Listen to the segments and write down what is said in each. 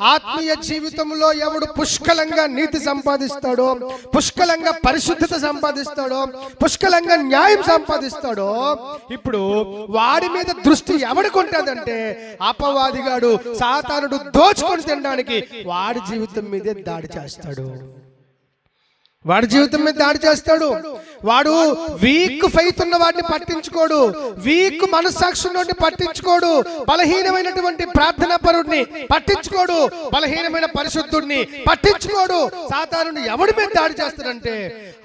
ఆత్మీయ జీవితంలో ఎవడు పుష్కలంగా నీతి సంపాదిస్తాడో పుష్కలంగా పరిశుద్ధత సంపాదిస్తాడో పుష్కలంగా న్యాయం సంపాదిస్తాడో ఇప్పుడు వాడి మీద దృష్టి ఎవడికి ఉంటుందంటే అపవాదిగాడు సాతానుడు దోచుకొని తినడానికి వాడి జీవితం మీదే దాడి చేస్తాడు. వాడి జీవితం మీద దాడి చేస్తాడు. వాడు వీక్ ఫైత్ ఉన్న వాడిని పట్టించుకోడు. వీక్ మనస్సాక్షి నుండి పట్టించుకోడు. బలహీనమైనటువంటి ప్రార్థనా పరుడిని పట్టించుకోడు. బలహీనమైన పరిశుద్ధుడిని పట్టించుకోడు. సాతానుని ఎవడి మీద దాడి చేస్తాడంటే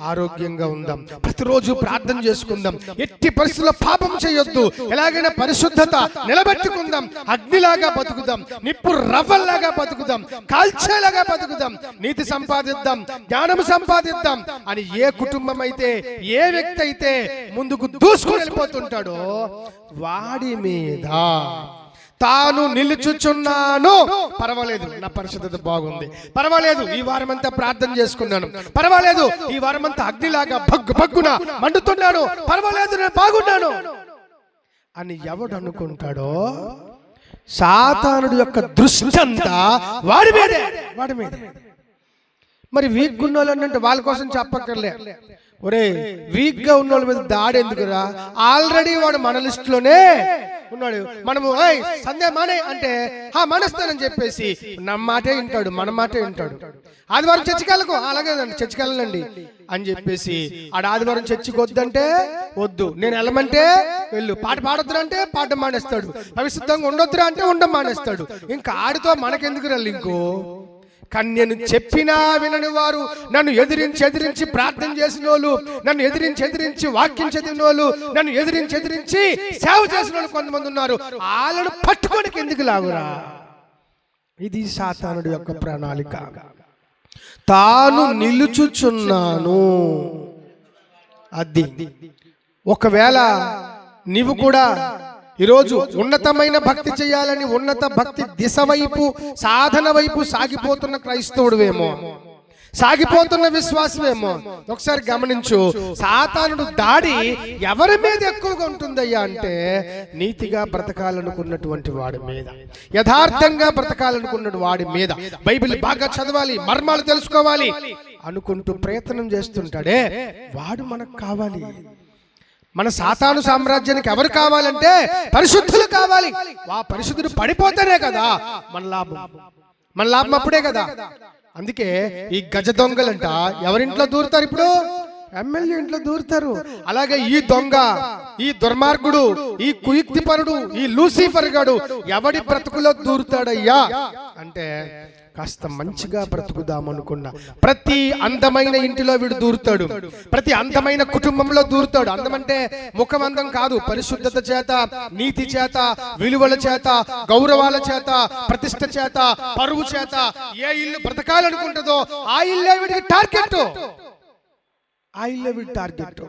ఆరోగ్యంగా ఉందాం. ప్రతిరోజు ప్రార్థన చేసుకుందాం. ఎట్టి పరిస్థితుల్లో పాపం చేయొద్దు. ఎలాగైనా పరిశుద్ధత నిలబెట్టుకుందాం. అగ్నిలాగా బతుకుదాం. నిప్పు రవ్వల్లాగా బతుకుదాం. కాల్చేలాగా బతుకుదాం. నీతి సంపాదిద్దాం. జ్ఞానం సంపాదిద్దాం. అని ఏ కుటుంబం అయితే ఏ వ్యక్తి అయితే ముందుకు దూసుకొని వెళ్ళిపోతుంటాడో వాడి మీద తాను నిలుచుచున్నాను. పర్వాలేదు నా పరిశుద్ధత బాగుంది. పర్వాలేదు ఈ వారం అంతా ప్రార్థన చేసుకున్నాను. పర్వాలేదు ఈ వారం అంతా అగ్నిలాగా భగ్గు భగ్గున మండుతున్నాను. పర్వాలేదు నేను బాగున్నాను. అని ఎవడు అనుకుంటాడో? సాతానుడు యొక్క దృష్టి అంతా వాడి మీదే వాడి మీదే. మరి వీక్ ఉన్న వాళ్ళు అంటే వాళ్ళ కోసం చెప్పక్కర్లే. ఒరే వీక్గా ఉన్న వాళ్ళ మీద దాడి ఎందుకురా? ఆల్రెడీ వాడు మన లిస్ట్లోనే ఉన్నాడు. మనము సందే మానే అంటే హా మానేస్తానని చెప్పేసి నా మాటే వింటాడు మన మాటే వింటాడు. ఆదివారం చర్చికెళ్ళకు అలాగే చర్చికెళ్ళండి అని చెప్పేసి ఆడ ఆదివారం చర్చికి వద్దంటే వద్దు. నేను వెళ్ళమంటే వెళ్ళు. పాట పాడొద్దురా అంటే పాట మానేస్తాడు. పరిశుద్ధంగా ఉండొద్దురా అంటే ఉండం మానేస్తాడు. ఇంకా ఆడితో మనకెందుకు రా లింకు? కన్యను చెప్పినా వినని వారు నన్ను ఎదిరించి ఎదిరించి ప్రార్థన చేసిన వాళ్ళు నన్ను ఎదిరించి ఎదిరించి వాక్యం చదివిన వాళ్ళు నన్ను ఎదిరించి ఎదిరించి సేవ చేసిన వాళ్ళు కొంతమంది ఉన్నారు. వాళ్ళను పట్టుకొని ఎందుకు లాగురా. ఇది సాతానుడి యొక్క ప్రణాళిక. తాను నిలుచుచున్నాను. అది. ఒకవేళ నీవు కూడా ఈరోజు ఉన్నతమైన భక్తి చేయాలని ఉన్నత భక్తి దిశ వైపు సాధన వైపు సాగిపోతున్న క్రైస్తవుడువేమో. సాగిపోతున్న విశ్వాసమేమో ఒకసారి గమనించు సాతానుడు దాడి ఎవరి మీద ఎక్కువగా ఉంటుందయ్యా అంటే నీతిగా బ్రతకాలనుకున్నటువంటి వాడి మీద. యథార్థంగా బ్రతకాలనుకున్న వాడి మీద. బైబిల్ బాగా చదవాలి మర్మాలు తెలుసుకోవాలి అనుకుంటూ ప్రయత్నం చేస్తుంటాడే. వాడు మనకు కావాలి. మన సాతాను సామ్రాజ్యానికి ఎవరు కావాలంటే పరిశుద్ధులు కావాలి. ఆ పరిశుద్ధుడు పడిపోతేనే కదా మన లాభం. మన లాభం అప్పుడే కదా. అందుకే ఈ గజ దొంగలంట ఎవరింట్లో దూరుతారు ఇప్పుడు? ఎమ్మెల్యే ఇంట్లో దూరుతారు. అలాగే ఈ దొంగ ఈ దుర్మార్గుడు ఈ కుయుక్తిపరుడు ఈ లూసిఫర్ గాడు ఎవడి బ్రతుకులో దూరుతాడయ్యా? అంటే కాస్త మంచిగా బ్రతుకుదాం అనుకున్నా ప్రతి అందమైన ఇంటిలో వీడు దూరుతాడు. ప్రతి అందమైన కుటుంబంలో దూరుతాడు. అందమంటే ముఖం అందం కాదు పరిశుద్ధత చేత నీతి చేత విలువల చేత గౌరవాల చేత ప్రతిష్ట చేత పరువు చేత ఏ ఇల్లు బ్రతకాలనుకుంటుందో ఆ ఇల్లే వీడికి టార్గెట్ ఆ ఇల్లే వీడి టార్గెట్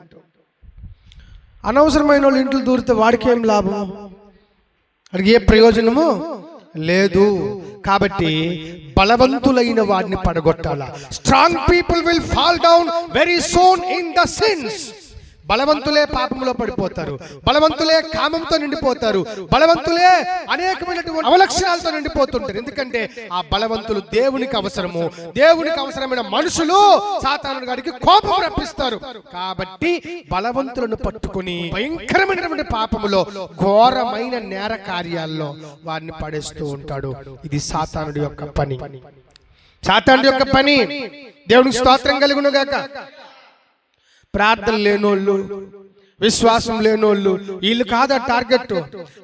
అనవసరమైన వాళ్ళు ఇంట్లో దూరితే వాడికి ఏం లాభం? వాడికి ఏ ప్రయోజనము? లేదు. కాబట్టి బలవంతులైన వాడిని పడగొట్టాల. Strong people will fall down very soon in the sense బలవంతులే పాపంలో పడిపోతారు. బలవంతులే కామంతో నిండిపోతారు. బలవంతులే అనేకమైనటువంటి అవలక్షణాలతో నిండిపోతుంటారు. ఎందుకంటే ఆ బలవంతులు దేవునికి అవసరము. దేవునికి అవసరమైన మనుషులు సాతాను గారికి కోపం రప్పిస్తారు. కాబట్టి బలవంతులను పట్టుకొని భయంకరమైనటువంటి పాపములో ఘోరమైన నేర కార్యాల్లో వారిని పడేస్తూ ఉంటాడు. ఇది సాతానుడి యొక్క పని. సాతానుడి యొక్క పని. దేవునికి స్తోత్రం కలుగునుగాక. ప్రార్థన లేనోళ్ళు విశ్వాసం లేనోళ్ళు వీళ్ళు కాదా టార్గెట్?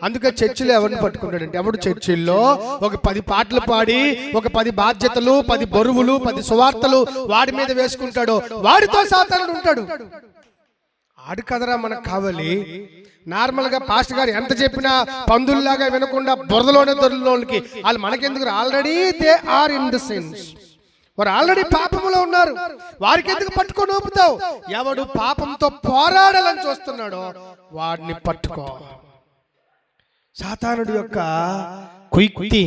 అందుకే చర్చిలో ఎవరిని పట్టుకుంటాడంటే ఎవడు చర్చిల్లో ఒక పది పాటలు పాడి ఒక పది బాధ్యతలు పది బరువులు పది సువార్తలు వాడి మీద వేసుకుంటాడో వాడితో సాతానుడు ఉంటాడు. ఆడు కదరా మనకు కావాలి. నార్మల్గా పాస్టర్ గారు ఎంత చెప్పినా పందుల్లాగా వినకుండా బురదలోనే దొరలోనికి వాళ్ళు మనకెందుకు already they are in the sense వారు ఆల్రెడీ పాపములో ఉన్నారు. వారికి ఎందుకు పట్టుకొని ఊపుతావు? ఎవడు పాపంతో పోరాడాలని చూస్తున్నాడో వాడిని పట్టుకో. సాతానుడి యొక్క కుయుక్తి